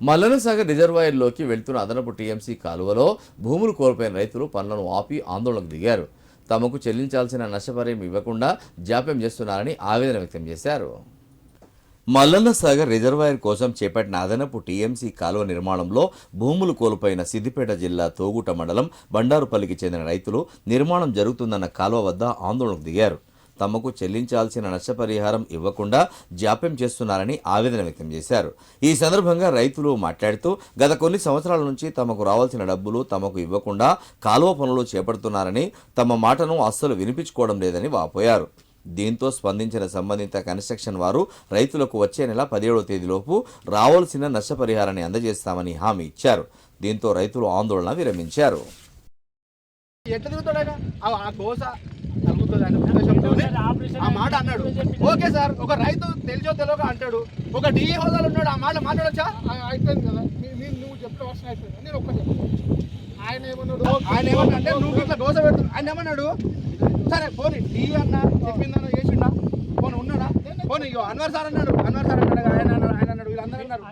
మల్లనసాగర్ రిజర్వాయర్లోకి వెళ్తున్న అదనపు టీఎంసీ కాలువలో భూములు కోల్పోయిన రైతులు పనులను ఆపి ఆందోళనకు దిగారు. తమకు చెల్లించాల్సిన నష్టపరిహారం ఇవ్వకుండా జాప్యం చేస్తున్నారని ఆవేదన వ్యక్తం చేశారు. మల్లన్న సాగర్ రిజర్వాయర్ కోసం చేపట్టిన అదనపు టీఎంసీ కాలువ నిర్మాణంలో భూములు కోల్పోయిన సిద్దిపేట జిల్లా తోగుట మండలం బండారుపల్లికి చెందిన రైతులు నిర్మాణం జరుగుతుందన్న కాలువ వద్ద ఆందోళనకు దిగారు. తమకు చెల్లించాల్సిన నష్టపరిహారం ఇవ్వకుండా జాప్యం చేస్తున్నారని ఆవేదన వ్యక్తం చేశారు. ఈ సందర్భంగా రైతులు మాట్లాడుతూ గత కొన్ని సంవత్సరాల నుంచి తమకు రావాల్సిన డబ్బులు తమకు ఇవ్వకుండా కాలువ పనులు చేపడుతున్నారని తమ మాటను అస్సలు వినిపించుకోవడం లేదని వాపోయారు. దీంతో స్పందించిన సంబంధిత కన్స్ట్రక్షన్ వారు రైతులకు వచ్చే నెల పదిహేడవ తేదీలోపు రావాల్సిన నష్టపరిహారాన్ని అందజేస్తామని హామీ ఇచ్చారు. దీంతో రైతులు ఆందోళన విరమించారు. ఎట్లా తిరుగుతాడు ఆయన? ఆ- ఆ కోస మాట అన్నాడు. ఓకే సార్ ఒక రైతు తెలిసో తెలియక అంటాడు. ఒక డిఏ హోదాలో ఉన్నాడు ఆ మాట మాట్లాడచ్చా? అయిపోయింది కదా. నువ్వు చెప్పిన వర్షం అయిపోయింది. నేను ఒక్క ఆయన ఏమన్నాడు? ఆయన ఏమన్నా అంటే నువ్వు ఇట్లా దోశ పెడుతున్నావు ఆయన ఏమన్నాడు? సరే పోనీ డిఏ అన్నా చెప్పిందన్నా చేసిండా? పోనీ ఉన్నాడా? పోనీ ఇగో అన్వర్ సార్ అన్నాడు. అన్వర్ సార్ అన్నాడు ఆయన అన్నాడు ఆయన అన్నాడు వీళ్ళందరూ అన్నారు.